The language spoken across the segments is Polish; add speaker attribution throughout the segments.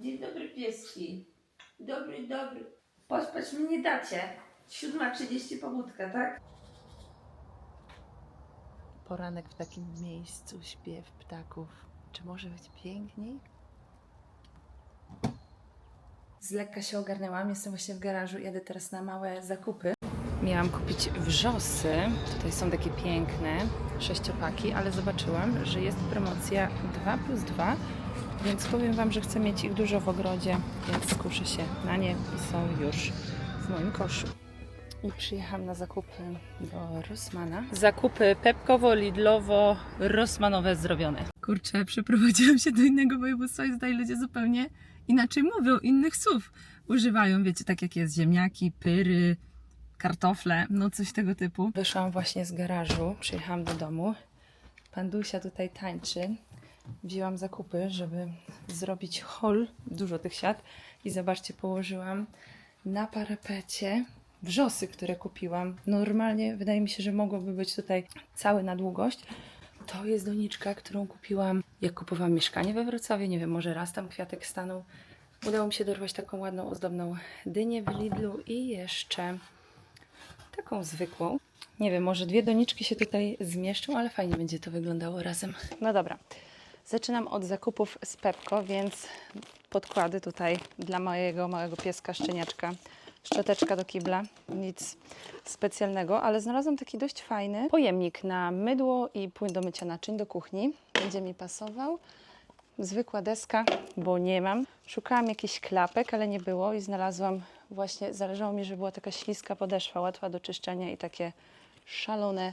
Speaker 1: Dzień dobry pieski. Dobry, dobry. Pospać mi nie dacie. 7.30 pobudka, tak?
Speaker 2: Poranek w takim miejscu, śpiew ptaków. Czy może być piękniej?
Speaker 3: Z lekka się ogarnęłam, jestem właśnie w garażu, jadę teraz na małe zakupy. Miałam kupić wrzosy, tutaj są takie piękne sześciopaki, ale zobaczyłam, że jest promocja 2 plus 2, więc powiem Wam, że chcę mieć ich dużo w ogrodzie, więc skuszę się na nie i są już w moim koszu. I przyjechałam na zakupy do Rossmana. Zakupy pepkowo-lidlowo-rossmanowe zrobione. Kurczę, przeprowadziłam się do innego województwa i tutaj ludzie zupełnie inaczej mówią, innych słów używają, wiecie, tak jak jest ziemniaki, pyry, kartofle, no coś tego typu. Wyszłam właśnie z garażu, przyjechałam do domu. Pan Dusia tutaj tańczy. Wzięłam zakupy, żeby zrobić hol, dużo tych siat i zobaczcie, położyłam na parapecie wrzosy, które kupiłam. Normalnie wydaje mi się, że mogłoby być tutaj cały na długość. To jest doniczka, którą kupiłam, jak kupowałam mieszkanie we Wrocławiu. Nie wiem, może raz tam kwiatek stanął. Udało mi się dorwać taką ładną, ozdobną dynię w Lidlu i jeszcze taką zwykłą. Nie wiem, może dwie doniczki się tutaj zmieszczą, ale fajnie będzie to wyglądało razem. No dobra. Zaczynam od zakupów z Pepko, więc podkłady tutaj dla mojego małego pieska szczeniaczka. Szczoteczka do kibla, nic specjalnego, ale znalazłam taki dość fajny pojemnik na mydło i płyn do mycia naczyń do kuchni. Będzie mi pasował. Zwykła deska, bo nie mam. Szukałam jakichś klapek, ale nie było i znalazłam właśnie, zależało mi, żeby była taka śliska podeszwa, łatwa do czyszczenia i takie szalone,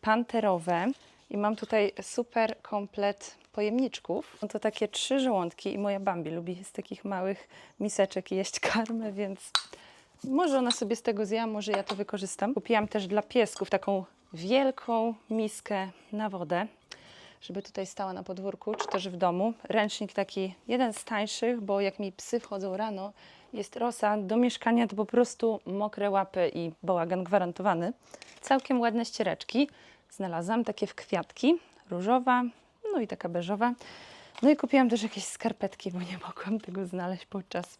Speaker 3: panterowe. I mam tutaj super komplet pojemniczków. Są to takie trzy żołądki i moja Bambi lubi z takich małych miseczek jeść karmę, więc może ona sobie z tego zja, może ja to wykorzystam. Kupiłam też dla piesków taką wielką miskę na wodę, żeby tutaj stała na podwórku, czy też w domu. Ręcznik taki, jeden z tańszych, bo jak mi psy wchodzą rano, jest rosa, do mieszkania to po prostu mokre łapy i bałagan gwarantowany. Całkiem ładne ściereczki znalazłam, takie w kwiatki, różowa, no i taka beżowa. No i kupiłam też jakieś skarpetki, bo nie mogłam tego znaleźć podczas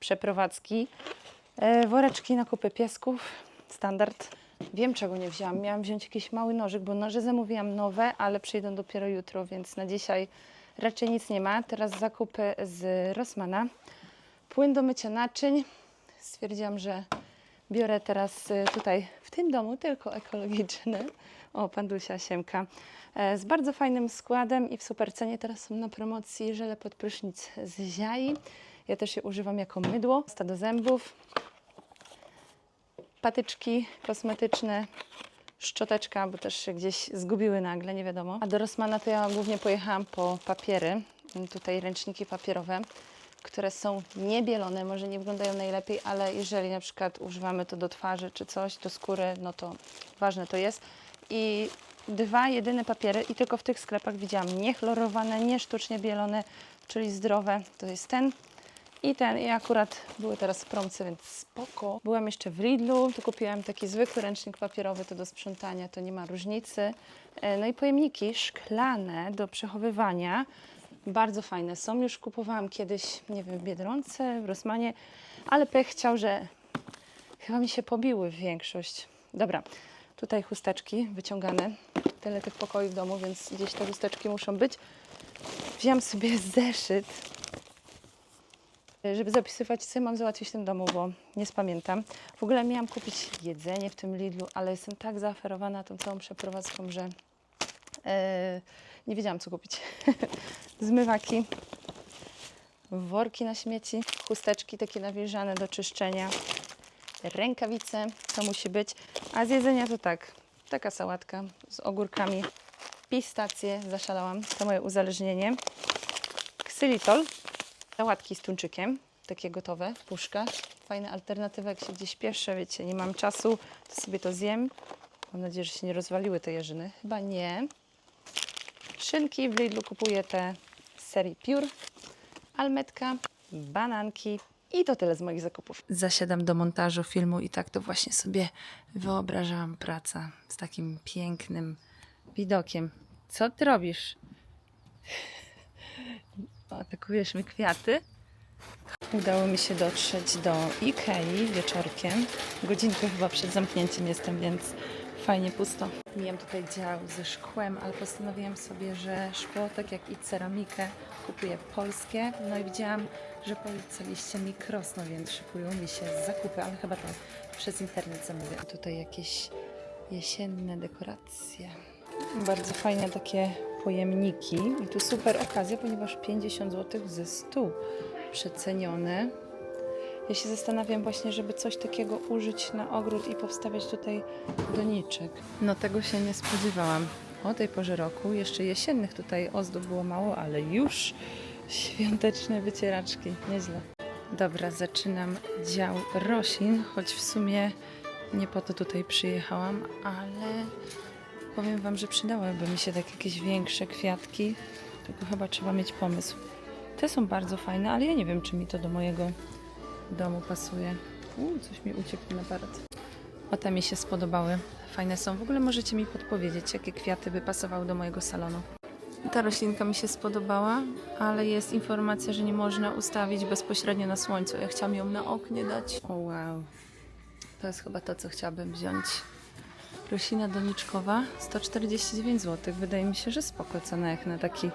Speaker 3: przeprowadzki. E, woreczki na kupy piesków, standard. Wiem, czego nie wzięłam. Miałam wziąć jakiś mały nożyk, bo noże zamówiłam nowe, ale przyjdą dopiero jutro, więc na dzisiaj raczej nic nie ma. Teraz zakupy z Rossmana. Płyn do mycia naczyń. Stwierdziłam, że biorę teraz y, tutaj w tym domu tylko ekologiczny. O, pandusia Siemka. E, Z bardzo fajnym składem i w super cenie. Teraz są na promocji żele pod prysznic z ziai. Ja też je używam jako mydło, pasta do zębów, patyczki kosmetyczne, szczoteczka, bo też się gdzieś zgubiły nagle, nie wiadomo. A do Rossmana to ja głównie pojechałam po papiery, tutaj ręczniki papierowe, które są niebielone, może nie wyglądają najlepiej, ale jeżeli na przykład używamy to do twarzy czy coś, do skóry, no to ważne to jest. I dwa jedyne papiery i tylko w tych sklepach widziałam niechlorowane, nie sztucznie bielone, czyli zdrowe. To jest ten i ten. I akurat były teraz w promce, więc spoko. Byłam jeszcze w Lidlu, tu kupiłam taki zwykły ręcznik papierowy, to do sprzątania, to nie ma różnicy. E, No i pojemniki szklane do przechowywania. Bardzo fajne są. Już kupowałam kiedyś, nie wiem, w Biedronce, w Rossmanie, ale pech chciał, że chyba mi się pobiły większość. Dobra, tutaj chusteczki wyciągane. Tyle tych pokoi w domu, więc gdzieś te chusteczki muszą być. Wziąłam sobie zeszyt, żeby zapisywać, co mam załatwić w tym domu, bo nie spamiętam. W ogóle miałam kupić jedzenie w tym Lidlu, ale jestem tak zaaferowana tą całą przeprowadzką, że e, nie wiedziałam, co kupić. Zmywaki, worki na śmieci, chusteczki takie nawilżane do czyszczenia, rękawice, to musi być. A z jedzenia to tak, taka sałatka z ogórkami, pistacje, zaszalałam, to moje uzależnienie. Ksylitol, sałatki z tuńczykiem, takie gotowe, puszka. Fajna alternatywa, jak się gdzieś pieszę, wiecie, nie mam czasu, to sobie to zjem. Mam nadzieję, że się nie rozwaliły te jeżyny. Chyba nie. Szynki w Lidlu kupuję te z serii Pure. Almetka, bananki i to tyle z moich zakupów. Zasiadam do montażu filmu i tak to właśnie sobie wyobrażałam praca z takim pięknym widokiem. Co ty robisz? Atakujesz mi kwiaty? Udało mi się dotrzeć do Ikei wieczorkiem. Godzinkę chyba przed zamknięciem jestem, więc fajnie pusto. Mijam tutaj dział ze szkłem, ale postanowiłam sobie, że szkło, tak jak i ceramikę, kupuję polskie. No i widziałam, że polecaliście mi Krosno, więc szykują mi się zakupy, ale chyba to przez internet zamówię. Tutaj jakieś jesienne dekoracje. Bardzo fajne takie pojemniki. I tu super okazja, ponieważ 50 zł ze 100 przecenione. Ja się zastanawiam właśnie, żeby coś takiego użyć na ogród i powstawiać tutaj doniczek. No tego się nie spodziewałam. O tej porze roku jeszcze jesiennych tutaj ozdób było mało, ale już świąteczne wycieraczki. Nieźle. Dobra, zaczynam dział roślin, choć w sumie nie po to tutaj przyjechałam, ale powiem Wam, że przydałyby mi się tak jakieś większe kwiatki, tylko chyba trzeba mieć pomysł. Te są bardzo fajne, ale ja nie wiem, czy mi to do mojego domu pasuje. Uuu, coś mi uciekł na aparat. O te mi się spodobały. Fajne są. W ogóle możecie mi podpowiedzieć, jakie kwiaty by pasowały do mojego salonu. Ta roślinka mi się spodobała, ale jest informacja, że nie można ustawić bezpośrednio na słońcu. Ja chciałam ją na oknie dać. O wow. To jest chyba to, co chciałabym wziąć. Roślina doniczkowa 149 zł. Wydaje mi się, że spoko cena jak na taki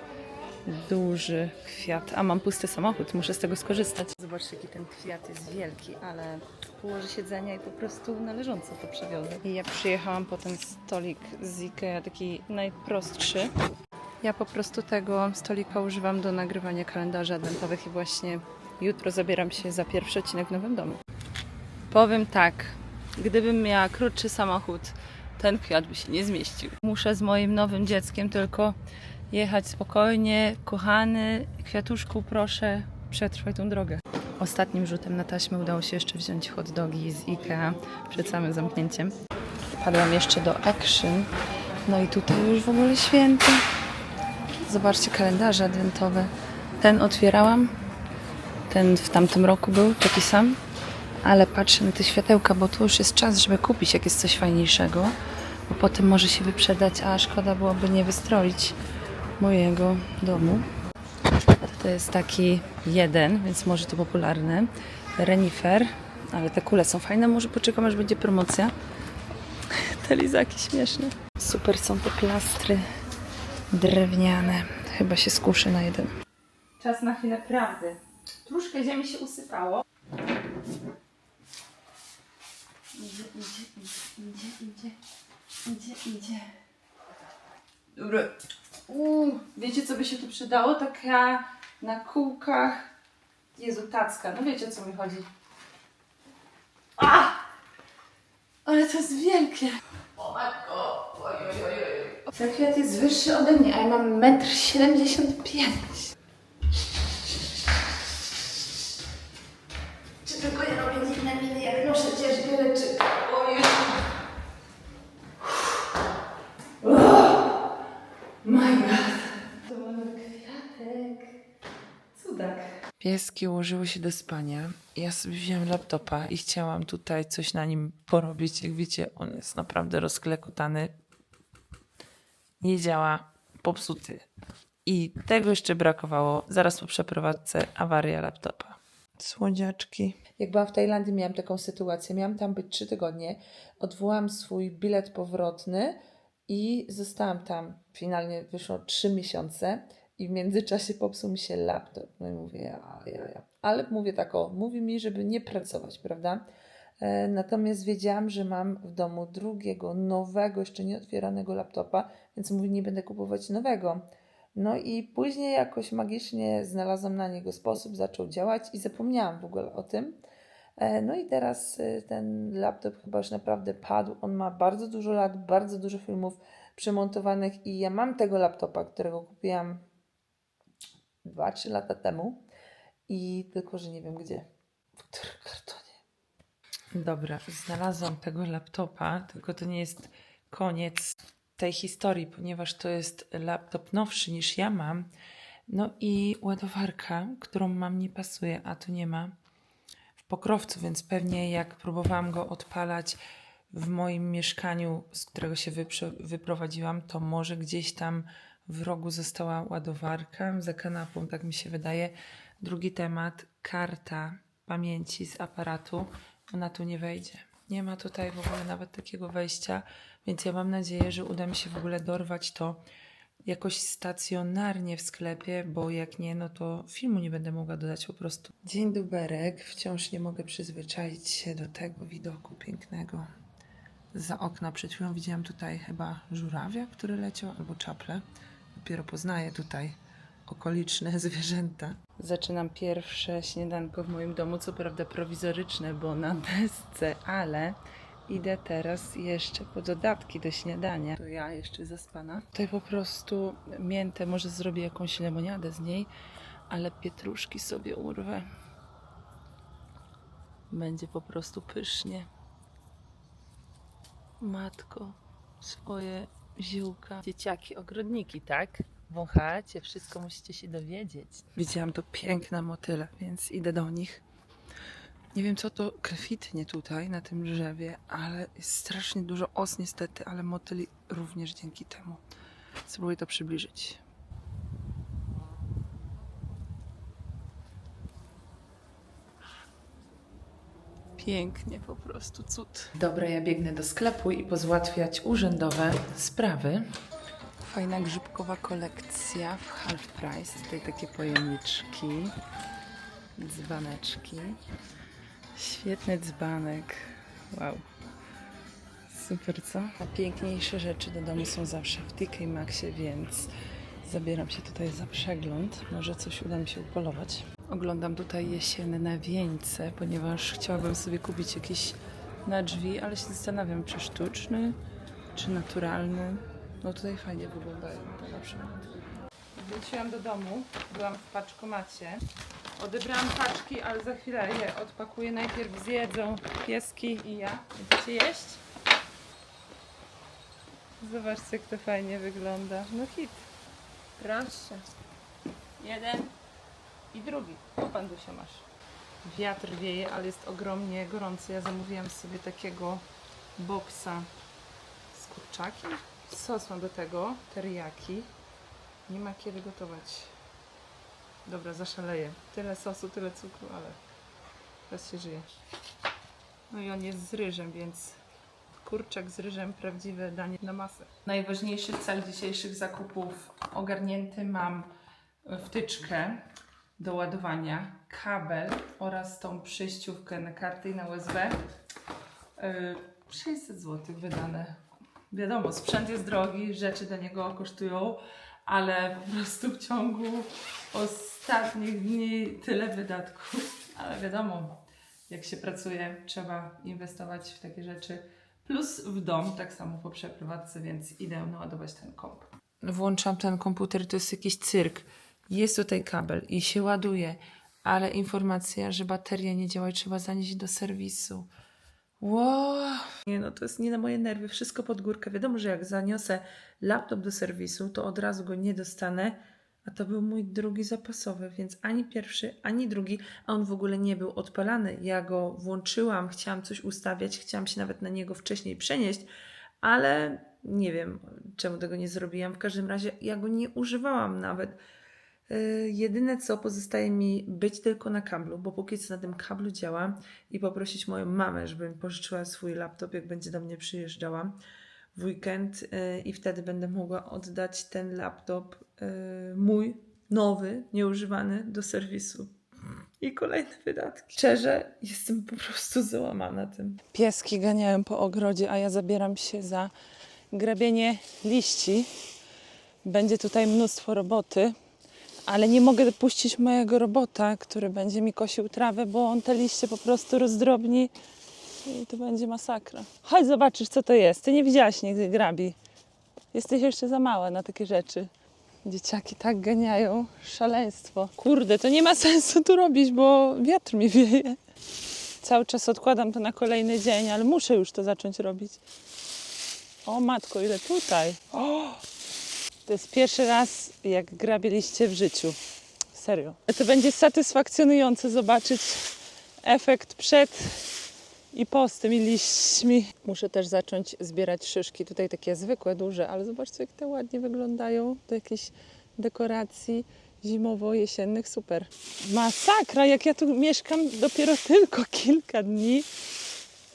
Speaker 3: duży kwiat. A mam pusty samochód, muszę z tego skorzystać. Zobaczcie, jaki ten kwiat jest wielki, ale położę siedzenia i po prostu należąco to przewiozę. I ja przyjechałam po ten stolik z Ikea, taki najprostszy. Ja po prostu tego stolika używam do nagrywania kalendarzy adwentowych i właśnie jutro zabieram się za pierwszy odcinek w nowym domu. Powiem tak, gdybym miała krótszy samochód, ten kwiat by się nie zmieścił. Muszę z moim nowym dzieckiem tylko jechać spokojnie. Kochany, kwiatuszku, proszę, przetrwaj tą drogę. Ostatnim rzutem na taśmę udało się jeszcze wziąć hot dogi z Ikea przed samym zamknięciem. Padłam jeszcze do Action. No i tutaj już w ogóle święto. Zobaczcie kalendarze adwentowe. Ten otwierałam. Ten w tamtym roku był taki sam. Ale patrzę na te światełka, bo to już jest czas, żeby kupić jak jest coś fajniejszego. Bo potem może się wyprzedać, a szkoda byłoby nie wystroić mojego domu. To jest taki jeden, więc może to popularny. Renifer, ale te kule są fajne. Może poczekam, aż będzie promocja. Te lizaki śmieszne. Super są te plastry drewniane. Chyba się skuszę na jeden. Czas na chwilę prawdy. Troszkę ziemi się usypało. Idzie, idzie, idzie, idzie, idzie, idzie, idzie. Dobra. Uuu, wiecie co by się tu przydało? Taka na kółkach. Jezu, tacka. No wiecie o co mi chodzi. A! Ale to jest wielkie. O matko. Oj, oj, oj, oj. Ten kwiat jest wyższy ode mnie, a ja mam 1,75 m. Czy tylko ja robię dziwne miny, jak noszę ciężkie rzeczy? Ojej. My God. To mamy kwiatek. Cudak.
Speaker 2: Pieski ułożyły się do spania. Ja sobie wziąłem laptopa i chciałam tutaj coś na nim porobić. Jak wiecie, on jest naprawdę rozklekotany. Nie działa, popsuty. I tego jeszcze brakowało. Zaraz po przeprowadzce awaria laptopa. Słodziaczki. Jak byłam w Tajlandii, miałam taką sytuację. Miałam tam być trzy tygodnie. Odwołałam swój bilet powrotny i zostałam tam. Finalnie wyszło trzy miesiące i w międzyczasie popsuł mi się laptop. No i mówię, ja, ja, ja. Ale mówię tak, o, mówi mi, żeby nie pracować, prawda? E, Natomiast wiedziałam, że mam w domu drugiego, nowego, jeszcze nieotwieranego laptopa, więc mówię, nie będę kupować nowego. No i później jakoś magicznie znalazłam na niego sposób, zaczął działać i zapomniałam w ogóle o tym. E, No i teraz e, ten laptop chyba już naprawdę padł. On ma bardzo dużo lat, bardzo dużo filmów przemontowanych i ja mam tego laptopa, którego kupiłam 2-3 lata temu i tylko, że nie wiem gdzie. W którym kartonie. Dobra, znalazłam tego laptopa, tylko to nie jest koniec tej historii, ponieważ to jest laptop nowszy niż ja mam. No i ładowarka, którą mam, nie pasuje, a tu nie ma w pokrowcu, więc pewnie jak próbowałam go odpalać w moim mieszkaniu, z którego się wyprowadziłam, to może gdzieś tam w rogu została ładowarka za kanapą, tak mi się wydaje. Drugi temat, karta pamięci z aparatu. Ona tu nie wejdzie. Nie ma tutaj w ogóle nawet takiego wejścia, więc ja mam nadzieję, że uda mi się w ogóle dorwać to jakoś stacjonarnie w sklepie, bo jak nie, no to filmu nie będę mogła dodać po prostu. Dzień duberek, wciąż nie mogę przyzwyczaić się do tego widoku pięknego. Za okna przed chwilą widziałam tutaj chyba żurawia, który leciał, albo czaple. Dopiero poznaję tutaj okoliczne zwierzęta. Zaczynam pierwsze śniadanko w moim domu, co prawda prowizoryczne, bo na desce, ale idę teraz jeszcze po dodatki do śniadania. To ja jeszcze zaspana. Tutaj po prostu miętę, może zrobię jakąś lemoniadę z niej, ale pietruszki sobie urwę. Będzie po prostu pysznie. Matko, swoje ziółka. Dzieciaki, ogrodniki, tak? Wąchacie, wszystko musicie się dowiedzieć. Widziałam to piękne motyle, więc idę do nich. Nie wiem, co to kwitnie tutaj na tym drzewie, ale jest strasznie dużo os niestety, ale motyli również dzięki temu. Spróbuję to przybliżyć. Pięknie, po prostu cud. Dobra, ja biegnę do sklepu i pozałatwiać urzędowe sprawy. Fajna grzybkowa kolekcja w half price. Tutaj takie pojemniczki, dzbaneczki. Świetny dzbanek. Wow. Super, co? A piękniejsze rzeczy do domu są zawsze w TK Maxie, więc zabieram się tutaj za przegląd. Może coś uda mi się upolować. Oglądam tutaj jesienne wieńce, ponieważ chciałabym sobie kupić jakiś na drzwi, ale się zastanawiam, czy sztuczny, czy naturalny. No tutaj fajnie wyglądają te na przykład. Wróciłam do domu, byłam w paczkomacie. Odebrałam paczki, ale za chwilę je odpakuję. Najpierw zjedzą pieski i ja. Będziecie jeść? Zobaczcie, jak to fajnie wygląda. No hit. Proszę. Jeden i drugi. O, pan Dusia masz. Wiatr wieje, ale jest ogromnie gorący. Ja zamówiłam sobie takiego boksa z kurczakiem. Sos mam do tego, teriyaki. Nie ma kiedy gotować. Dobra, zaszaleję. Tyle sosu, tyle cukru, ale teraz się żyje. No i on jest z ryżem, więc kurczak z ryżem, prawdziwe danie na masę. Najważniejszy cel dzisiejszych zakupów ogarnięty. Mam wtyczkę do ładowania, kabel oraz tą przejściówkę na karty i na USB. Yy, 600 zł wydane. Wiadomo, sprzęt jest drogi, rzeczy do niego kosztują, ale po prostu w ciągu ostatnich dni tyle wydatków. Ale wiadomo, jak się pracuje, trzeba inwestować w takie rzeczy. Plus w dom, tak samo po przeprowadzce, więc idę naładować ten komp. Włączam ten komputer, to jest jakiś cyrk. Jest tutaj kabel i się ładuje, ale informacja, że bateria nie działa i trzeba zanieść do serwisu. Wow. Nie no, to jest nie na moje nerwy, wszystko pod górkę. Wiadomo, że jak zaniosę laptop do serwisu, to od razu go nie dostanę, a to był mój drugi zapasowy, więc ani pierwszy, ani drugi, a on w ogóle nie był odpalany. Ja go włączyłam, chciałam coś ustawiać, chciałam się nawet na niego wcześniej przenieść, ale nie wiem, czemu tego nie zrobiłam. W każdym razie ja go nie używałam nawet. Yy, Jedyne co pozostaje mi być tylko na kablu, bo póki co na tym kablu działa i poprosić moją mamę, żeby mi pożyczyła swój laptop, jak będzie do mnie przyjeżdżała w weekend yy, i wtedy będę mogła oddać ten laptop yy, mój, nowy, nieużywany do serwisu. I kolejne wydatki. Szczerze, jestem po prostu załamana tym. Pieski ganiają po ogrodzie, a ja zabieram się za grabienie liści. Będzie tutaj mnóstwo roboty, ale nie mogę puścić mojego robota, który będzie mi kosił trawę, bo on te liście po prostu rozdrobni i to będzie masakra. Chodź zobaczysz, co to jest. Ty nie widziałaś nigdy grabi. Jesteś jeszcze za mała na takie rzeczy. Dzieciaki tak ganiają. Szaleństwo. Kurde, to nie ma sensu tu robić, bo wiatr mi wieje. Cały czas odkładam to na kolejny dzień, ale muszę już to zacząć robić. O matko, ile tutaj. O! To jest pierwszy raz, jak grabiliście w życiu. Serio. To będzie satysfakcjonujące zobaczyć efekt przed i po z tymi liśćmi. Muszę też zacząć zbierać szyszki. Tutaj takie zwykłe, duże, ale zobaczcie, jak te ładnie wyglądają do jakiejś dekoracji. zimowo-jesiennych, super. Masakra, jak ja tu mieszkam dopiero tylko kilka dni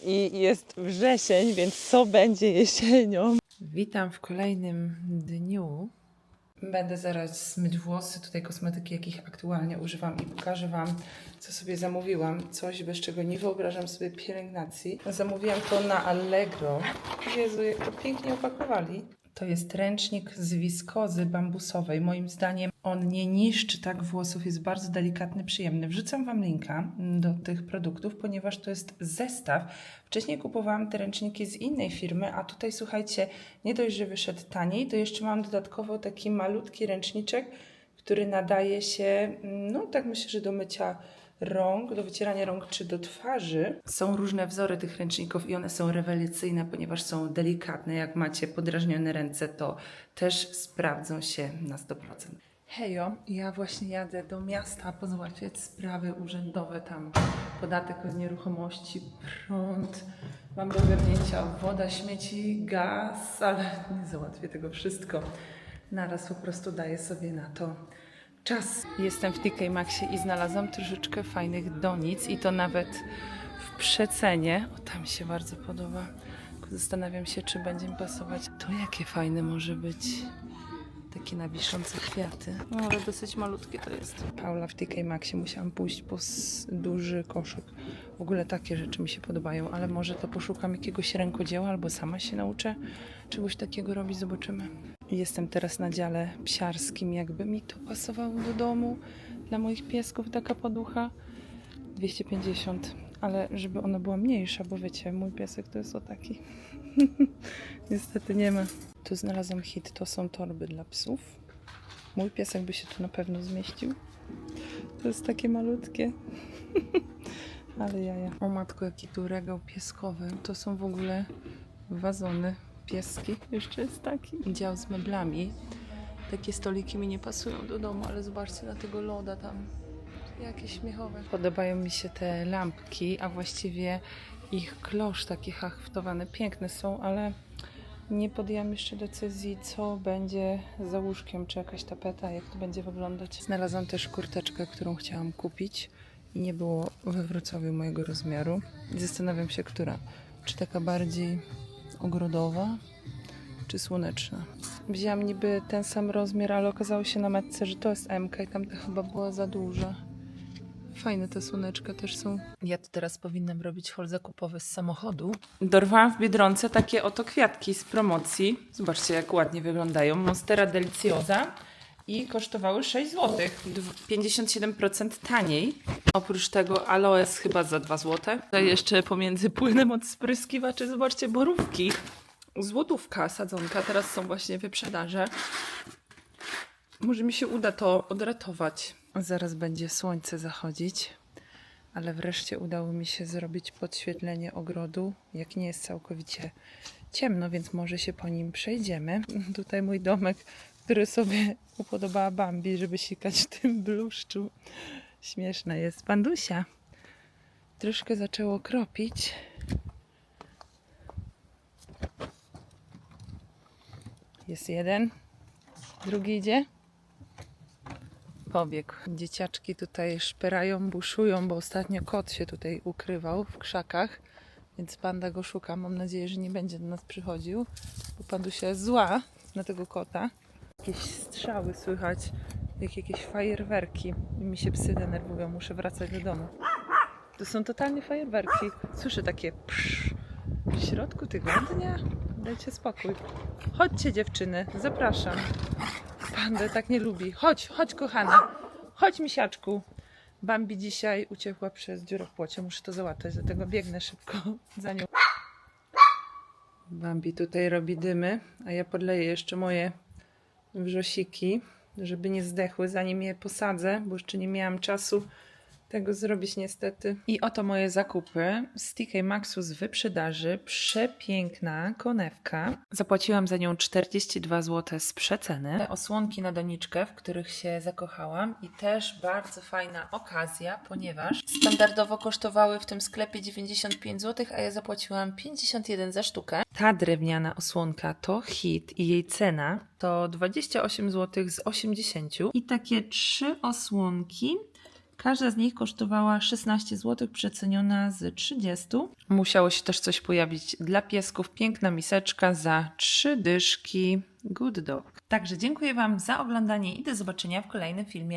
Speaker 2: i jest wrzesień, więc co będzie jesienią? Witam w kolejnym dniu. Będę zaraz myć włosy, tutaj kosmetyki, jakich aktualnie używam i pokażę Wam, co sobie zamówiłam. Coś, bez czego nie wyobrażam sobie pielęgnacji. Zamówiłam to na Allegro. Jezu, jak to pięknie opakowali. To jest ręcznik z wiskozy bambusowej. Moim zdaniem on nie niszczy tak włosów, jest bardzo delikatny, przyjemny. Wrzucam Wam linka do tych produktów, ponieważ to jest zestaw. Wcześniej kupowałam te ręczniki z innej firmy, a tutaj słuchajcie, nie dość, że wyszedł taniej, to jeszcze mam dodatkowo taki malutki ręczniczek, który nadaje się, no tak myślę, że do mycia rąk, do wycierania rąk czy do twarzy. Są różne wzory tych ręczników i one są rewelacyjne, ponieważ są delikatne. Jak macie podrażnione ręce, to też sprawdzą się na 100%. Hejo, ja właśnie jadę do miasta pozałatwiać sprawy urzędowe, tam podatek od nieruchomości, prąd, mam do ogarnięcia woda, śmieci, gaz, ale nie załatwię tego wszystko. Naraz po prostu daję sobie na to czas. Jestem w TK Maxie i znalazłam troszeczkę fajnych donic i to nawet w przecenie. O, tam się bardzo podoba. Zastanawiam się, czy będzie mi pasować. To jakie fajne może być. Takie na wiszące kwiaty. No, ale dosyć malutkie to jest. Paula w TK Maxie musiałam pójść po duży koszyk. W ogóle takie rzeczy mi się podobają, ale może to poszukam jakiegoś rękodzieła albo sama się nauczę czegoś takiego robić. Zobaczymy. Jestem teraz na dziale psiarskim, jakby mi to pasowało do domu. Dla moich piesków taka poducha 250, ale żeby ona była mniejsza, bo wiecie, mój piesek to jest o taki. Niestety nie ma. Tu znalazłam hit, to są torby dla psów. Mój piesek by się tu na pewno zmieścił. To jest takie malutkie. Ale jaja. O matko, jaki tu regał pieskowy. To są w ogóle wazony pieski. Jeszcze jest taki. Dział z meblami. Takie stoliki mi nie pasują do domu, ale zobaczcie na tego loda tam. Jakie śmiechowe. Podobają mi się te lampki, a właściwie ich klosz taki haftowany. Piękne są, ale nie podjęłam jeszcze decyzji, co będzie za łóżkiem, czy jakaś tapeta, jak to będzie wyglądać. Znalazłam też kurteczkę, którą chciałam kupić i nie było we Wrocławiu mojego rozmiaru. Zastanawiam się, która. Czy taka bardziej ogrodowa, czy słoneczna. Wzięłam niby ten sam rozmiar, ale okazało się na metce, że to jest MK i tamta chyba była za duża. Fajne te słoneczka też są. Ja to teraz powinnam robić hol zakupowy z samochodu. Dorwałam w Biedronce takie oto kwiatki z promocji. Zobaczcie, jak ładnie wyglądają. Monstera Deliciosa. I kosztowały 6 zł. 57% taniej. Oprócz tego aloes chyba za 2 zł. Tutaj jeszcze pomiędzy płynem od spryskiwaczy, zobaczcie, borówki. Złotówka sadzonka. Teraz są właśnie wyprzedaże. Może mi się uda to odratować. Zaraz będzie słońce zachodzić, ale wreszcie udało mi się zrobić podświetlenie ogrodu. Jak nie jest całkowicie ciemno, więc może się po nim przejdziemy. Tutaj mój domek, który sobie upodobała Bambi, żeby sikać w tym bluszczu. Śmieszne jest. Pandusia troszkę zaczęło kropić. Jest jeden. Drugi idzie. Pobiegł. Dzieciaczki tutaj szperają, buszują, bo ostatnio kot się tutaj ukrywał w krzakach, więc panda go szuka. Mam nadzieję, że nie będzie do nas przychodził, bo pandusia jest zła na tego kota. Jakieś strzały słychać, jak jakieś fajerwerki. Mi się psy denerwują, muszę wracać do domu. To są totalnie fajerwerki. Słyszę takie psz w środku tygodnia. Dajcie spokój. Chodźcie dziewczyny, zapraszam. Pandę tak nie lubi. Chodź, chodź kochana. Chodź misiaczku. Bambi dzisiaj uciekła przez dziurę w płocie. Muszę to załatwić, dlatego biegnę szybko za nią. Bambi tutaj robi dymy, a ja podleję jeszcze moje wrzosiki, żeby nie zdechły zanim je posadzę, bo jeszcze nie miałam czasu tego zrobić niestety. I oto moje zakupy z TK Maxu z wyprzedaży. Przepiękna konewka. Zapłaciłam za nią 42 zł z przeceny. Te osłonki na doniczkę, w których się zakochałam i też bardzo fajna okazja, ponieważ standardowo kosztowały w tym sklepie 95 zł, a ja zapłaciłam 51 za sztukę. Ta drewniana osłonka to hit i jej cena to 28 zł z 80. I takie trzy osłonki Każda z nich kosztowała 16 zł, przeceniona z 30. Musiało się też coś pojawić dla piesków. Piękna miseczka za trzy dyszki. Good dog. Także dziękuję Wam za oglądanie i do zobaczenia w kolejnym filmie.